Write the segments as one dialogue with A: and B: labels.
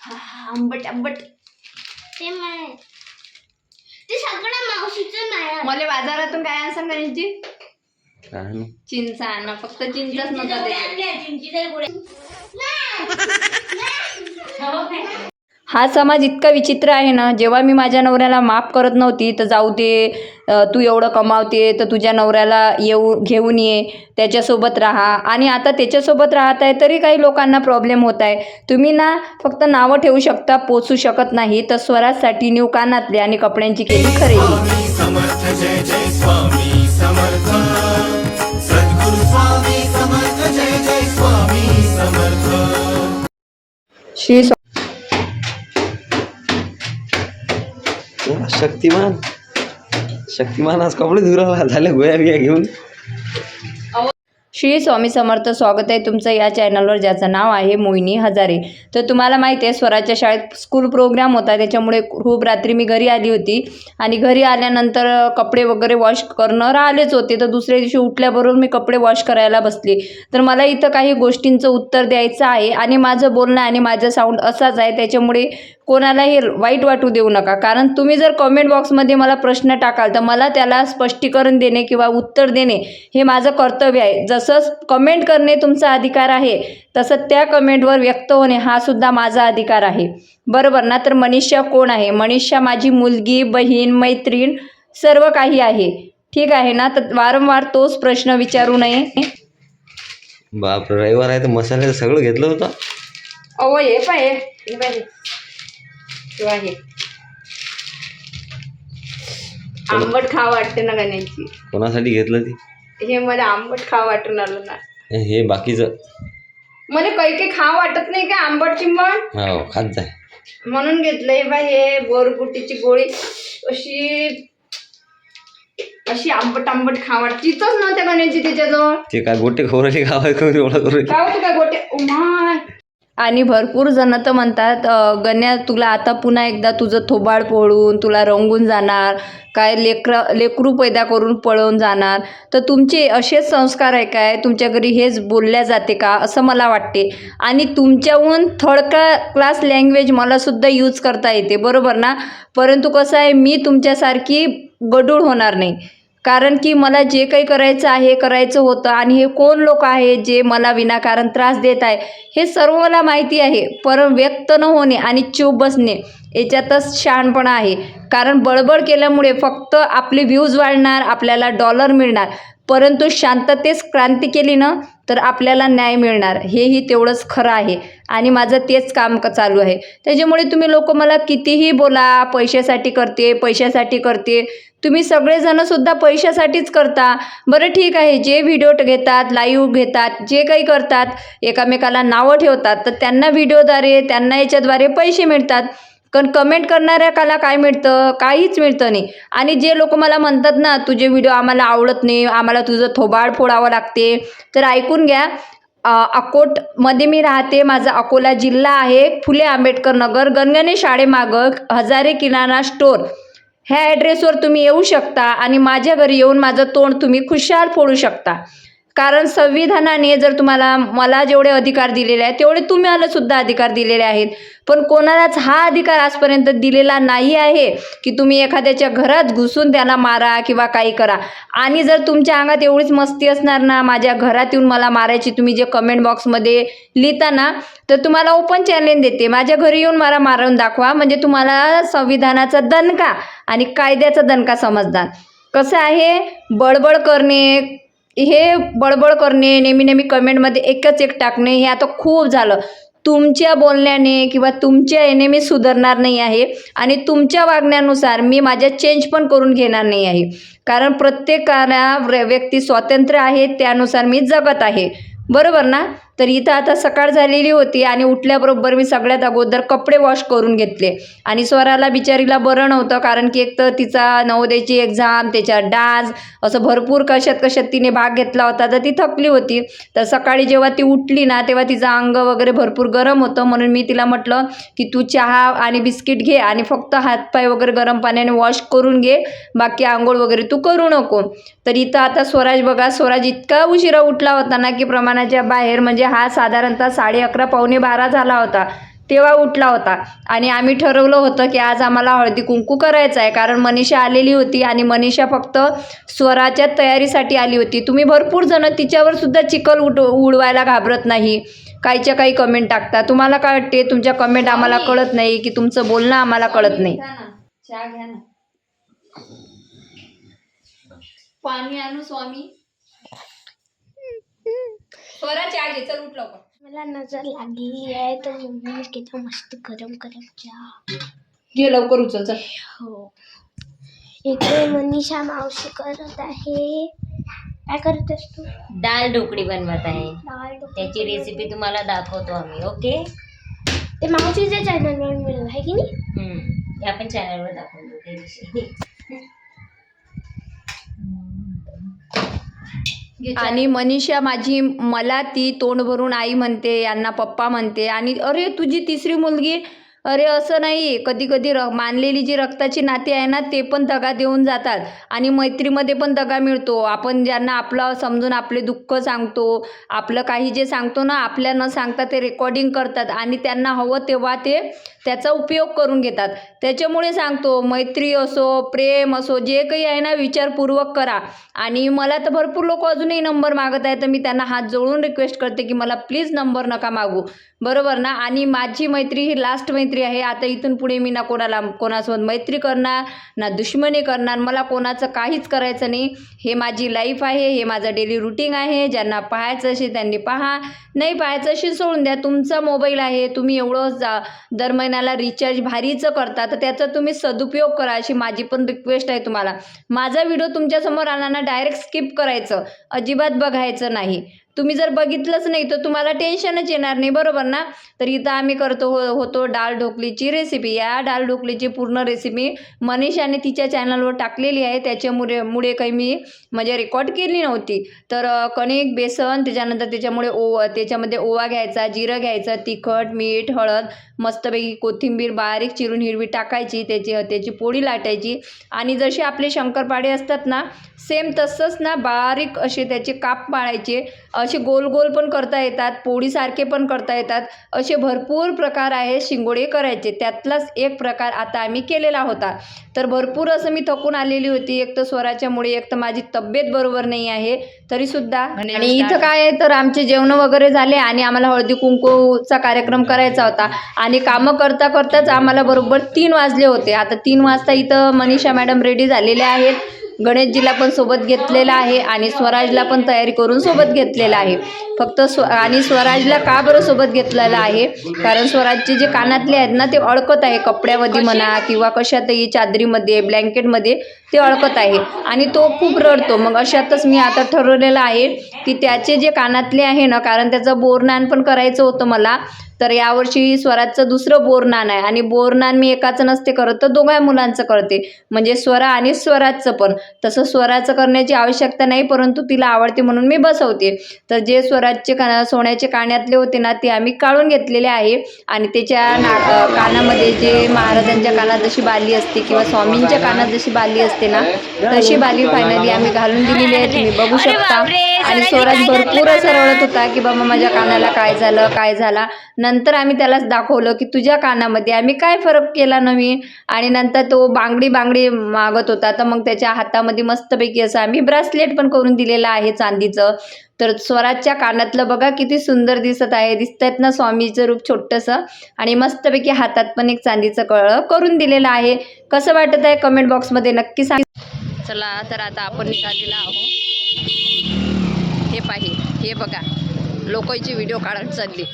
A: हा, हा, आंबट आंबट.
B: ते माय. ते सगळं मावशीचं माया
A: मला बाजारातून काय आणसान गणेशजी
C: काय नाही.
A: चिंच आणा फक्त चिंचच नका ते हा समाज इतका विचित्र आहे ना जेव्हा मी माझ्या नवऱ्याला माफ करत नव्हती तर जाऊ दे तू एवढं कमावते तर तुझ्या नवऱ्याला येऊ घेऊन ये त्याच्यासोबत राहा. आणि आता त्याच्यासोबत राहत आहे तरी काही लोकांना प्रॉब्लेम होत आहे. तुम्ही ना फक्त नावं ठेवू शकता पोचू शकत नाही तर स्वराजसाठी न्यू कानातले आणि कपड्यांची केली खरेदी.
D: स्वामी
C: शक्तिमान. शक्तिमान आज कपडे धुरा झाले गोया बिया घेऊन.
A: श्री स्वामी समर्थ स्वागत आहे तुमचं या चॅनलवर ज्याचं नाव आहे मोहिनी हजारे. तर तुम्हाला माहिती आहे स्वराच्या शाळेत स्कूल प्रोग्राम होता. त्याच्यामुळे खूप रात्री मी घरी आली होती. आणि घरी आल्यानंतर कपडे वगैरे वॉश करणं राहिलेच होते. तर दुसऱ्या दिवशी उठल्याबरोबर मी कपडे वॉश करायला बसले. तर मला इथं काही गोष्टींचं उत्तर द्यायचं आहे. आणि माझं बोलणं आणि माझं साऊंड असाच आहे. त्याच्यामुळे कोणालाही वाईट वाटू देऊ नका. कारण तुम्ही जर कमेंट बॉक्समध्ये मला प्रश्न टाकाल तर मला त्याला स्पष्टीकरण देणे किंवा उत्तर देणे हे माझं कर्तव्य आहे. जसं कमेंट करणे तुमचा अधिकार आहे. तसं त्या कमेंटवर व्यक्त होणे हा सुद्धा माझा अधिकार आहे. बरोबर ना? तर मनीषा कोण आहे? मनीषा माझी मुलगी बहीण मैत्रीण सर्व काही आहे. ठीक आहे ना? तर वारंवार तोच प्रश्न विचारू नये.
C: बाप रविवार आहे तर मसाल्याचं सगळं घेतलं होतं.
A: अहो हे हे. आहे आंबट खा वाटते ना गाण्याची
C: कोणासाठी घेतलं ती?
A: हे मला आंबट खा वाटून आलं ना.
C: हे बाकीचं.
A: मला काही काही खा वाटत नाही का आंबट चिंबट
C: हो खात जाय
A: म्हणून घेतलं हे बाय हे बोरकुटीची गोळी. अशी अशी आंबट आंबट खा वाटत. तिथंच नव्हत्या गाण्याची त्याच्याजवळ
C: ते काय गोटे खोरली गावाय करून एवढा करू
A: काय होतं काय गोटे? उमाय आणि भरपूर जण तर म्हणतात गण्या तुला आता पुन्हा एकदा तुझं थोबाड पोळून तुला रंगून जाणार काय लेकर लेकरू पैदा करून पळून जाणार. तर तुमचे असेच संस्कार आहे काय? तुमच्या घरी हेच बोलल्या जाते का? असं मला वाटते. आणि तुमच्याहून थर्ड क्ला क्लास लँग्वेज मलासुद्धा यूज करता येते. बरोबर ना? परंतु कसं आहे मी तुमच्यासारखी गडूळ होणार नाही. कारण की मला जे काही करायचं आहे करायचं होतं आणि हे कोण लोक आहे जे मला विनाकारण त्रास देत आहे हे सर्व मला माहिती आहे. पर व्यक्त न होणे आणि चूप बसणे याच्यातच शहाणपणा आहे. कारण बळबड केल्यामुळे फक्त आपले व्ह्यूज वाढणार आपल्याला डॉलर मिळणार. परंतु शांततेच क्रांती केली ना तर आपल्याला न्याय मिळणार. हेही तेवढंच खरं आहे. आणि माझं तेच काम चालू आहे. त्याच्यामुळे तुम्ही लोक मला कितीही बोला पैशासाठी करते पैशासाठी करते तुम्ही सगळेजणंसुद्धा पैशासाठीच करता. बरं ठीक आहे जे व्हिडिओ घेतात लाईव्ह घेतात जे काही करतात एकामेकाला नावं ठेवतात तर त्यांना व्हिडिओद्वारे त्यांना याच्याद्वारे पैसे मिळतात. कारण कमेंट करणाऱ्याकाला काय मिळतं? काहीच मिळतं नाही. आणि जे लोक मला म्हणतात ना तुझे व्हिडिओ आम्हाला आवडत नाही आम्हाला तुझं थोबाड फोडावं लागते. तर ऐकून घ्या अकोटमध्ये मी राहते माझा अकोला जिल्हा आहे फुले आंबेडकर नगर गणगणे शाळेमागं हजारे किराणा स्टोर ह्या ॲड्रेसवर तुम्ही येऊ शकता आणि माझ्या घरी येऊन माझं तोंड तुम्ही खुशाल फोडू शकता. कारण संविधानाने जर तुम्हाला मला जेवढे अधिकार दिलेले आहेत तेवढे तुम्हाला सुद्धा अधिकार दिलेले आहेत. पण कोणालाच हा अधिकार आजपर्यंत दिलेला नाही आहे की तुम्ही एखाद्याच्या घरात घुसून त्याला मारा किंवा काही करा. आणि जर तुमच्या अंगात एवढीच मस्ती असणार ना माझ्या घरात येऊन मला मारायची तुम्ही जे कमेंट बॉक्समध्ये लिहिता ना तर तुम्हाला ओपन चॅलेंज देते. माझ्या घरी येऊन मला मारून दाखवा. म्हणजे तुम्हाला संविधानाचा दणका आणि कायद्याचा दणका समजतात कसं आहे? बडबड करणे हे बडबड करणे नेहमी नेहमी कमेंटमध्ये एकच एक टाकणे हे आता खूप झालं. तुमच्या बोलण्याने किंवा तुमच्या याने मी सुधारणार नाही आहे आणि तुमच्या वागण्यानुसार मी माझ्या चेंज पण करून घेणार नाही आहे. कारण प्रत्येकाला व्यक्ती स्वातंत्र्य आहे त्यानुसार मी जगत आहे. बरोबर ना? तर इथं आता सकाळ झालेली होती आणि उठल्याबरोबर मी सगळ्यात अगोदर कपडे वॉश करून घेतले. आणि स्वराला बिचारीला बरं नव्हतं कारण की एक तर तिचा नवोदयची एक्झाम त्याच्या डान्स असं भरपूर कशात कशात तिने भाग घेतला होता तर ती थकली होती. तर सकाळी जेव्हा ती उठली ना तेव्हा तिचं अंग वगैरे भरपूर गरम होतं. म्हणून मी तिला म्हटलं की तू चहा आणि बिस्किट घे आणि फक्त हातपाय वगैरे गरम पाण्याने वॉश करून घे. बाकी आंघोळ वगैरे तू करू नको. तर इथं आता स्वराज बघा स्वराज इतका उशिरा उठला होता ना की प्रमाण प्रमाणाच्या बाहेर म्हणजे हा साधारणतः साडे अकरा पावणे बारा झाला होता तेव्हा उठला होता. आणि आम्ही ठरवलं होतं की आज आम्हाला हळदी कुंकू करायचं आहे कारण मनीषा आलेली होती आणि मनीषा फक्त स्वराच्या तयारीसाठी आली होती. तुम्ही भरपूर जण तिच्यावर सुद्धा चिखल उड उडवायला घाबरत नाही. काहीच्या काही कमेंट टाकता. तुम्हाला काय वाटते? तुमच्या कमेंट आम्हाला कळत नाही की तुमचं बोलणं आम्हाला कळत नाही. पाणी आणू स्वामी? स्वरा चहा घे चल उठ लवकर.
B: मला नजर लागली आहे तर मम्मीने केलं मस्त गरम गरम चहा.
A: घे लवकर उचल चल.
B: हो. इकडे मनीषा मावशी करत आहे. काय करत असतो
E: दाल ढोकळी बनवत आहे.
B: डाळ ढोकळी.
E: त्याची रेसिपी तुम्हाला दाखवतो आम्ही ओके?
B: ते मावशीच्या चॅनलवर मिळेल आहे की नाही?
E: हम्म. हे आपण चॅनलवर दाखवतो त्या दिवशी
A: आणि मनीषा माझी मला ती तोंड भरून आई म्हणते यांना पप्पा म्हणते. आणि अरे तुझी तिसरी मुलगी अरे असं नाही. कधी कधी र मानलेली जी रक्ताची नाती आहे ना ते पण दगा देऊन जातात. आणि मैत्रीमध्ये पण दगा मिळतो. आपण ज्यांना आपलं समजून आपले दुःख सांगतो आपलं काही जे सांगतो ना आपल्या न सांगता ते रेकॉर्डिंग करतात आणि त्यांना हवं तेव्हा ते त्याचा उपयोग करून घेतात. त्याच्यामुळे सांगतो मैत्री असो प्रेम असो जे काही आहे ना विचारपूर्वक करा. आणि मला तर भरपूर लोक अजूनही नंबर मागत आहे तर मी त्यांना हात जोडून रिक्वेस्ट करते की मला प्लीज नंबर नका मागू. बरोबर ना? आणि माझी मैत्री ही लास्ट मैत्री आहे. आता इथून पुढे मी ना कोणाला कोणासोबत मैत्री करणार ना दुश्मनी करणार मला कोणाचं काहीच करायचं नाही. हे माझी लाईफ आहे हे माझं डेली रुटीन आहे. ज्यांना पाहायचं असेल त्यांनी पहा. नाही पाहायचं असेल सोडून द्या. तुमचा मोबाईल आहे. तुम्ही एवढं जा दर महिन्याला रिचार्ज भारीचं करता. तर त्याचा तुम्ही सदुपयोग करा अशी माझी पण रिक्वेस्ट आहे तुम्हाला. माझा व्हिडिओ तुमच्यासमोर आला ना डायरेक्ट स्किप करायचं. अजिबात बघायचं नाही. तुम्ही जर बघितलंच नाही तर तुम्हाला टेन्शनच येणार नाही बरोबर ना? तर इथं आम्ही करतो हो होतो डाळ ढोकलीची रेसिपी या डाळ ढोकलीची पूर्ण रेसिपी मनीषाने तिच्या चॅनलवर टाकलेली आहे. त्याच्यामुळे मुळे काही मी म्हणजे रेकॉर्ड केली नव्हती. तर कणिक बेसन त्याच्यानंतर त्याच्यामुळे ओ त्याच्यामध्ये ओवा घ्यायचा जिरं घ्यायचं तिखट मीठ हळद मस्तपैकी कोथिंबीर बारीक चिरून हिरवी टाकायची त्याची त्याची पोळी लाटायची. आणि जसे आपले शंकरपाडे असतात ना सेम तसंच ना बारीक असे त्याचे काप पाळायचे असे गोल गोल पण करता येतात पोळीसारखे पण करता येतात. असे भरपूर प्रकार आहे शिंगोडे करायचे. त्यातलाच एक प्रकार आता आम्ही केलेला होता. तर भरपूर असं मी थकून आलेली होती. एक तर स्वराच्यामुळे एक तर माझी तब्येत बरोबर नाही आहे. तरीसुद्धा. आणि इथं काय आहे? तर आमचे जेवण वगैरे झाले आणि आम्हाला हळदी कुंकूचा कार्यक्रम करायचा होता. आणि कामं करता करताच आम्हाला बरोबर तीन वाजले होते. आता तीन वाजता इथं मनीषा मॅडम रेडी झालेल्या आहेत. गणेशजीला पण सोबत घेतलेला आहे आणि स्वराजला पण तयारी करून सोबत घेतलेला आहे. फक्त स्व आणि स्वराजला का बरं सोबत घेतलेलं आहे? कारण स्वराजचे जे कानातले आहेत ना ते अडकत आहे. कपड्यामध्ये म्हणा किंवा कशातही चादरीमध्ये ब्लँकेटमध्ये. ते अळकत आहे. आणि तो खूप रडतो. मग अशातच मी आता ठरवलेलं आहे की त्याचे जे कानातले आहे ना कारण त्याचं बोरनान पण करायचं होतं मला तर यावर्षी स्वराजचं दुसरं बोरनान आहे. आणि बोरनान मी एकाचं नसते करत तर दोघा मुलांचं करते. म्हणजे स्वरा आणि स्वराजचं पण. तसं स्वराचं करण्याची आवश्यकता नाही परंतु तिला आवडते म्हणून मी बसवते. तर जे स्वराजचे काना सोन्याचे कानातले होते ना ते आम्ही काढून घेतलेले आहे. आणि त्याच्या ना कानामध्ये जे महाराजांच्या कानात जशी बाली असते किंवा स्वामींच्या कानात जशी बाली असते ना? तशी बाली फायनली आम्ही घालून दिलेली आहे तुम्ही बघू शकता. आणि स्वराज भरपूर असं रडत होता की बाबा माझ्या कानाला काय झालं काय झाला? नंतर आम्ही त्यालाच दाखवलं की तुझ्या कानामध्ये आम्ही काय फरक केला नवीन? आणि नंतर तो बांगडी बांगडी मागत होता तर मग त्याच्या हातामध्ये मस्तपैकी असं आम्ही ब्रासलेट पण करून दिलेलं आहे चांदीचं. तर स्वराजच्या कानातलं बघा किती सुंदर दिसत आहे. दिसतायत ना स्वामीचं रूप छोटंसं आणि मस्तपैकी हातात पण एक चांदीचं कळ करून दिलेलं आहे. कसं वाटत आहे कमेंट बॉक्समध्ये नक्की सांग. चला तर आता आपण निघालेला आहोत. हे पाहि हे बघा लोकांची व्हिडिओ काढत चालली.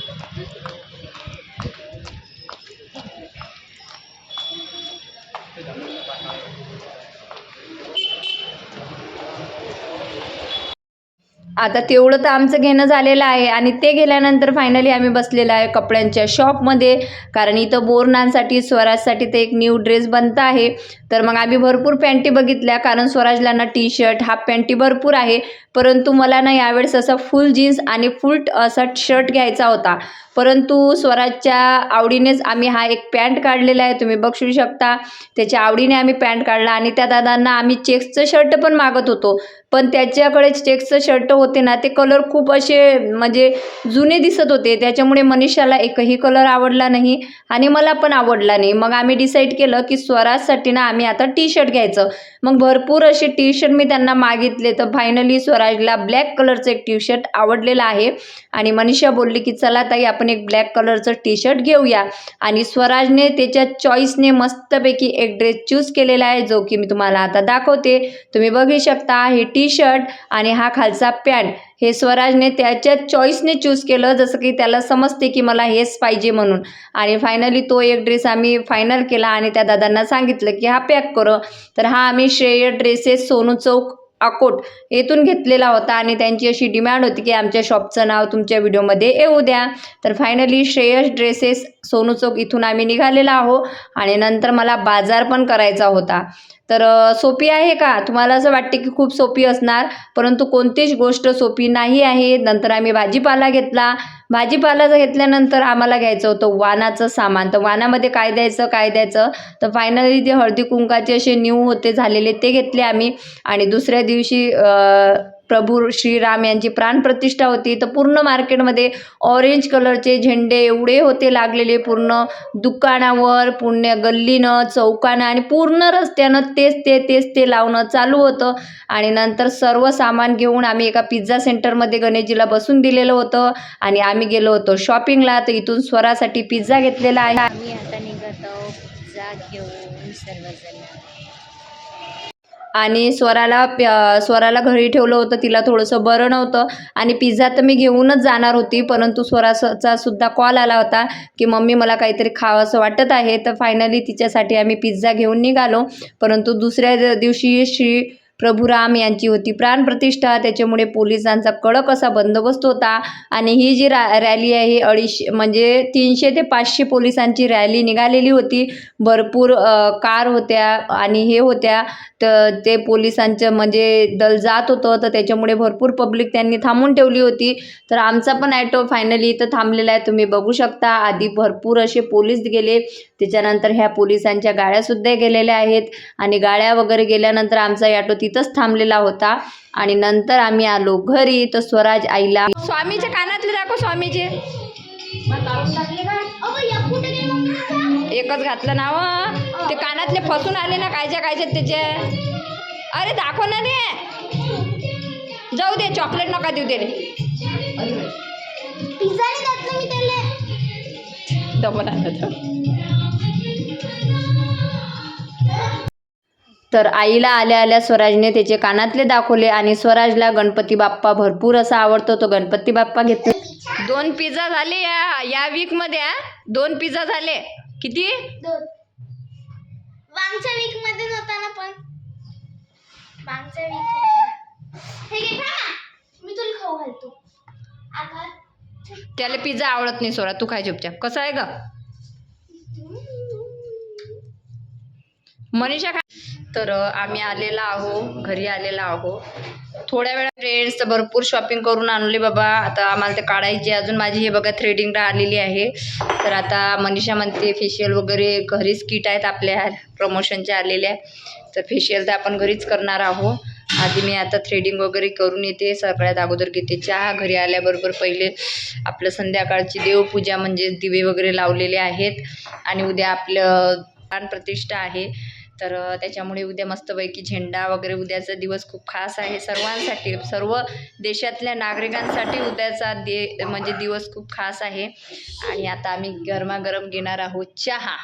A: आता तेवढं तर आमचं घेणं झालेलं आहे. आणि ते गेल्यानंतर फायनली आम्ही बसलेलो आहे कपड्यांच्या शॉपमध्ये कारण इथं बोरनांसाठी स्वराजसाठी ते एक न्यू ड्रेस बनतं आहे. तर मग आम्ही भरपूर पॅन्टी बघितल्या. कारण स्वराजला ना टी शर्ट हाफ पॅन्टी भरपूर आहे. परंतु मला ना यावेळेस असं फुल जीन्स आणि फुल असा शर्ट घ्यायचा होता. परंतु स्वराजच्या आवडीनेच आम्ही हा एक पॅन्ट काढलेला आहे. तुम्ही बघू शकता. त्याच्या आवडीने आम्ही पॅन्ट काढला. आणि त्या दादांना आम्ही चेक्सचं शर्ट पण मागत होतो. पण त्याच्याकडे चेक्सचं शर्ट होते ना ते कलर खूप असे म्हणजे जुने दिसत होते. त्याच्यामुळे मनीषाला एकही कलर आवडला नाही आणि मला पण आवडला नाही. मग आम्ही डिसाईड केलं की स्वराजसाठी ना आम्ही आता टी शर्ट घ्यायचं. मग भरपूर असे टी शर्ट मी त्यांना मागितले. तर फायनली स्वराजला ब्लॅक कलरचं एक टी शर्ट आवडलेलं आहे. आणि मनीषा बोलली की चला ताई आपण एक ब्लॅक कलरचं टी शर्ट घेऊया. आणि स्वराजने त्याच्या चॉईसने मस्तपैकी एक ड्रेस चूज केलेला आहे जो की मी तुम्हाला आता दाखवते. तुम्ही बघू शकता हे टी शर्ट आणि हा खालचा पॅ ब्रँड हे स्वराजने त्याच्या चॉईसने चूज केलं जसं की त्याला समजते की मला हेच पाहिजे म्हणून. आणि फायनली तो एक ड्रेस आम्ही फायनल केला आणि त्या दादांना सांगितलं की हा पॅक करू. तर हा आम्ही श्रेय ड्रेसेस सोनू चौक अकोट येथून घेतलेला होता आणि त्यांची अशी डिमांड होती की आमच्या शॉपचं नाव तुमच्या व्हिडिओमध्ये येऊ द्या. तर फायनली श्रेयस ड्रेसेस सोनू चौक इथून आम्ही निघालेला आहो आणि नंतर मला बाजार पण करायचा होता. तर सोपी आहे का? तुम्हाला असं वाटते की खूप सोपी असणार परंतु कोणतीच गोष्ट सोपी नाही आहे. नंतर आम्ही भाजीपाला घेतला. भाजीपाला जर घेतल्यानंतर आम्हाला घ्यायचं होतं वाणाचं सामान. तर वाणामध्ये काय द्यायचं काय द्यायचं? तर फायनली ते हळदी कुंकाचे असे न्यू होते झालेले ते घेतले आम्ही. आणि दुसऱ्या दिवशी प्रभू श्रीराम यांची प्राणप्रतिष्ठा होती. तर पूर्ण मार्केटमध्ये ऑरेंज कलरचे झेंडे एवढे होते लागलेले. पूर्ण दुकानावर पुण्य गल्लीनं चौकानं आणि पूर्ण रस्त्यानं तेच ते तेच ते लावणं चालू होतं. आणि नंतर सर्व सामान घेऊन आम्ही एका पिझ्झा सेंटरमध्ये गणेशजीला बसून दिलेलं होतं. आणि आम्ही गेलो होतो शॉपिंगला. तर इथून स्वरासाठी पिझ्झा घेतलेला आहे.
E: आम्ही आता निघत आहोत पिझ्झा घेऊन सर्वजण.
A: आणि स्वराला प्य- स्वराला घरी ठेवलं होतं तिला थोडंसं बरं नव्हतं. आणि पिझ्झा तर मी घेऊनच जाणार होती परंतु स्वराचा सुद्धा कॉल आला होता की मम्मी मला काहीतरी खावंसं वाटत आहे. तर फायनली तिच्यासाठी आम्ही पिझ्झा घेऊन निघालो. परंतु दुसऱ्या दिवशी श्री प्रभू राम यांची होती प्राणप्रतिष्ठा. त्याच्यामुळे पोलिसांचा कडक असा बंदोबस्त होता. आणि ही जी रा रॅली आहे ही अडीचशे म्हणजे तीनशे ते पाचशे पोलिसांची रॅली निघालेली होती. भरपूर कार होत्या आणि हे होत्या. तर ते पोलिसांचं म्हणजे दल जात होतं. तर त्याच्यामुळे भरपूर पब्लिक त्यांनी थांबून ठेवली होती. तर आमचा पण ॲटो फायनली इथं थांबलेला आहे. तुम्ही बघू शकता. आधी भरपूर असे पोलीस गेले. त्याच्यानंतर ह्या पोलिसांच्या गाड्यासुद्धा गेलेल्या आहेत. आणि गाड्या वगैरे गेल्यानंतर आमचा ॲटो तिथंच थांबलेला होता. आणि नंतर आम्ही आलो घरी. तर स्वराज आईला स्वामीच्या कानातले दाखव स्वामीचे एकच घातलं नाव. ते कानातले फसून आले ना कायच्या कायच्या त्याचे. अरे दाखव ना रे. जाऊ दे चॉकलेट नका देऊ दे रे
B: पिझ्झा
A: तर. आईला आल्या आल्या स्वराजने त्याचे कानातले दाखवले आणि स्वराजला गणपती बाप्पा भरपूर असा आवडतो तो गणपती बाप्पा घेतला दोन पिझ्झा झाले या या वीकमध्ये हा? दोन पिझ्झा झाले. किती?
B: दोन. मागच्या वीकमध्ये नव्हता ना पण. मागच्या वीक हे घे खा ना. मी तुला खाऊ घालतो. आकार
A: त्याला पिझ्झा आवडत नाही सोरा तू खाय चुपचाप. कसं आहे ग? मनीषा तर आम्ही आलेला आहो घरी आलेला आहो. थोड्या वेळा फ्रेंड्स तर भरपूर शॉपिंग करून आणले बाबा. आता आम्हाला ते काढायचे अजून माझी हे बघा थ्रेडिंगला आलेली आहे. तर आता मनीषा म्हणते फेशियल वगैरे घरीच किट आहेत आपल्या. प्रमोशनच्या आलेल्या तर फेशियल तर आपण घरीच करणार आहो. आधी मी आता थ्रेडिंग वगैरे करून येते. सगळ्यात अगोदर घेते चहा. घरी आल्याबरोबर पहिले आपलं संध्याकाळची देवपूजा म्हणजे दिवे वगैरे लावलेले आहेत. आणि उद्या आपलं प्राणप्रतिष्ठा आहे. तर त्याच्यामुळे उद्या मस्तपैकी झेंडा वगैरे उद्याचा दिवस खूप खास आहे सर्वांसाठी सर्व देशातल्या नागरिकांसाठी उद्याचा दे म्हणजे दिवस खूप खास आहे. आणि आता आम्ही गरमागरम घेणार आहोत चहा.